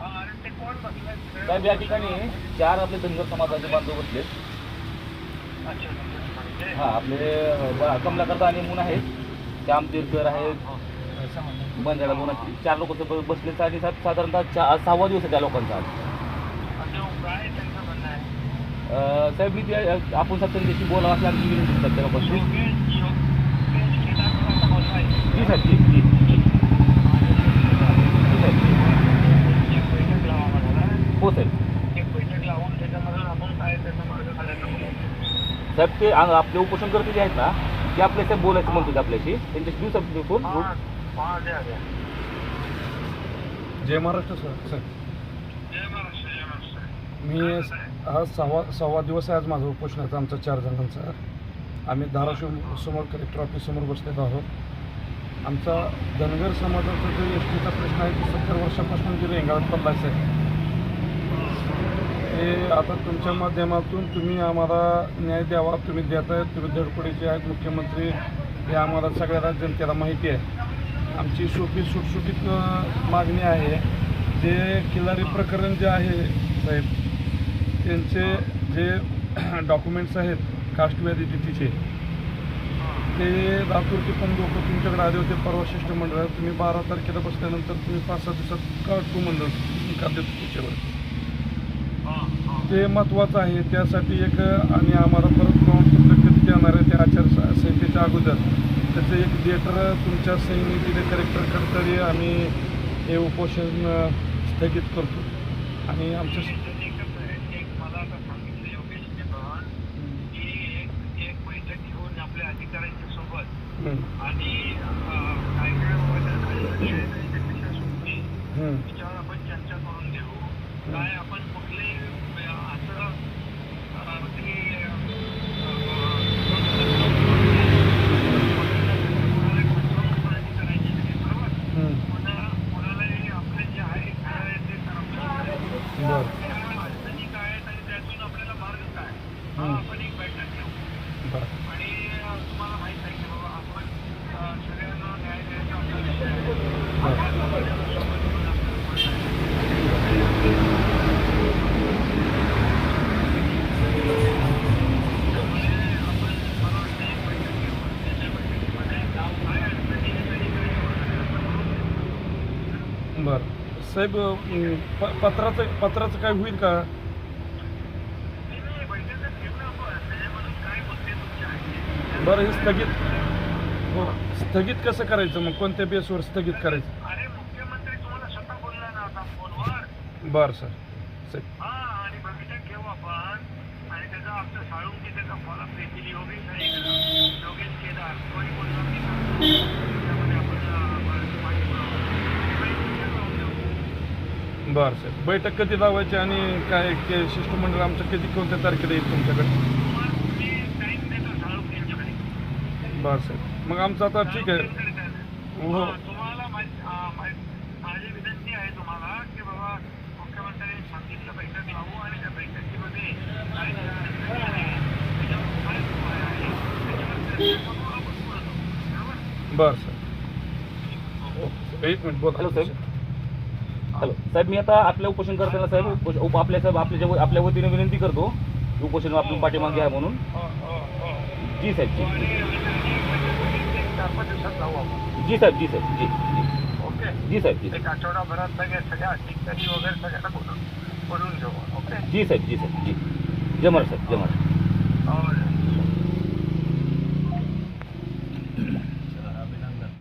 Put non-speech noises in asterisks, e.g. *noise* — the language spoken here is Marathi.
साहेब या ठिकाणी चार आपले धनगर समाजाचे बांधव बसले हा आपले कमलाकर्ता आणि मुन आहेत श्याम तीरकर आहेत बंजारा दोन आहेत. चार लोक बसले आणि साधारणतः सहावा दिवस आहे त्या लोकांचा आज साहेब मी ते आपण साहेब त्यांच्याशी बोलावं असल्या आमची विनंती करतात त्या लोकांची जी साहेब जी. जी हो साहेब ते आ- आपले उपोषण करते जे आहेत ना ते आपल्या साहेब बोलायचं म्हणतो आपल्याशी. त्यांच्याशी दिवस फोन. जय महाराष्ट्र सर. सर. मी हा सहावा सहावा दिवस आहे आज माझा उपोषणाचा आमचा चार जणांचा. आम्ही धाराशिव समोर कलेक्टर ऑफिस समोर बसलेलो आहोत. आमचा धनगर समाजाचा जो एस टीचा प्रश्न आहे तो सत्तर वर्षापासून जे रेंगाळत पडलाच आहे ते आता तुमच्या माध्यमातून तुम्ही आम्हाला न्याय द्यावा तुम्ही देताय तुम्ही धडपडीचे आहेत मुख्यमंत्री हे आम्हाला सगळ्या जनतेला माहिती आहे. आमची सोपी सुटसुटीत मागणी आहे. जे किल्लारी प्रकरण जे आहे साहेब त्यांचे जे *clears throat* डॉक्युमेंट्स आहेत कास्ट व्हॅलिडिटीचे ते लातूरचे पण लोक तुमच्याकडे आले होते परवा शिष्टमंडळात. तुम्ही बारा तारखेला बसल्यानंतर तुम्ही पाच सहा दिवसात काढतो म्हणलं निकाल देतो तुमच्यावर ते महत्त्वाचं आहे त्यासाठी एक आणि आम्हाला परत प्रमाणपत्र कधी देणार आहे त्या आचारसंहितेच्या अगोदर. त्याचं एक लेटर तुमच्या सैनिक दिले कलेक्टरकडे तरी आम्ही हे उपोषण स्थगित करतो. आणि आमच्या आणि काय काय आपण चर्चा करून घेऊ. काय आपण कुठले असं अं, की करायची नाही बरोबर हं. पुन्हा कोणालाही आपले जे आहे काय ते ठरवलं बरं त्या अडचणी काय आहेत आणि त्यातून आपल्याला मार्ग काय हा हं. आपण एक बैठक घेऊ बरं आणि तुम्हाला आहे की बाबा आपण सगळ्यांना न्याय द्यायचा बरं. साहेब प पत्राचं पत्राचं काय होईल का नाही, नाही, बैठकच घेऊ ना आपण. त्याच्यामधून काय मुद्दे तुमचे आहेत बरं हे स्थगित. हो स्थगित कसं करायचं मग? कोणत्या बेसवर स्थगित करायचं? अरे मुख्यमंत्री तुम्हाला स्वतः बोलला ना आता फोनवर. बरं सर. हा आणि घेऊ आपण. आणि त्याचा आमचं साळुंकी त्याचा फॉलोअप घेतील योगेश आहे. योगेश केदार कोणी बोलणार नाही का? त्याच्यामध्ये आपण अं, माहिती पुरवू. बैठक लावून देऊ. बरं साहेब बैठक कधी लावायची आणि काय के शिष्टमंडळ आमचं कधी कोणत्या तारखेला येईल तुमच्याकडे तुम्हाला तुम्ही टाइम देता साळुंकी यांच्याकडे. बरं साहेब. मग आमचं आता ठीक आहे. हो. हा, तुम्हाला माहित- हा, माहित- माझी विनंती आहे तुम्हाला की बाबा मुख्यमंत्र्यांनी सांगितलं बैठक लावू आणि त्या बैठकीमध्ये काय काय अडचणी आहेत, त्याच्यावर काय उपाय आहे, त्याच्यावर चर्चा करू, आपण पुढे जाऊ. बरोबर? बरं सर एक मिनिट बोला. हॅलो साहेब. हॅलो. साहेब मी आता आपल्या उपोषण करताना साहेब उपोष- उप- आपल्या साहेब आपल्या आपल्या वतीने विनंती करतो की उपोषण आपलं पाठीमागे आहे म्हणून. हो, हो, हो. जी सर जी. चार-पाच दिवसात लावू आपण. जी सर जी सर जी जी. ओके जी सर जी. एक आठवडाभरात सगळ्या सगळ्या ठिकाणी वगैरे सगळ्यांना बोलून बोलून घेऊ ओके जी सर जी सर जी. जमर सर जमर हो.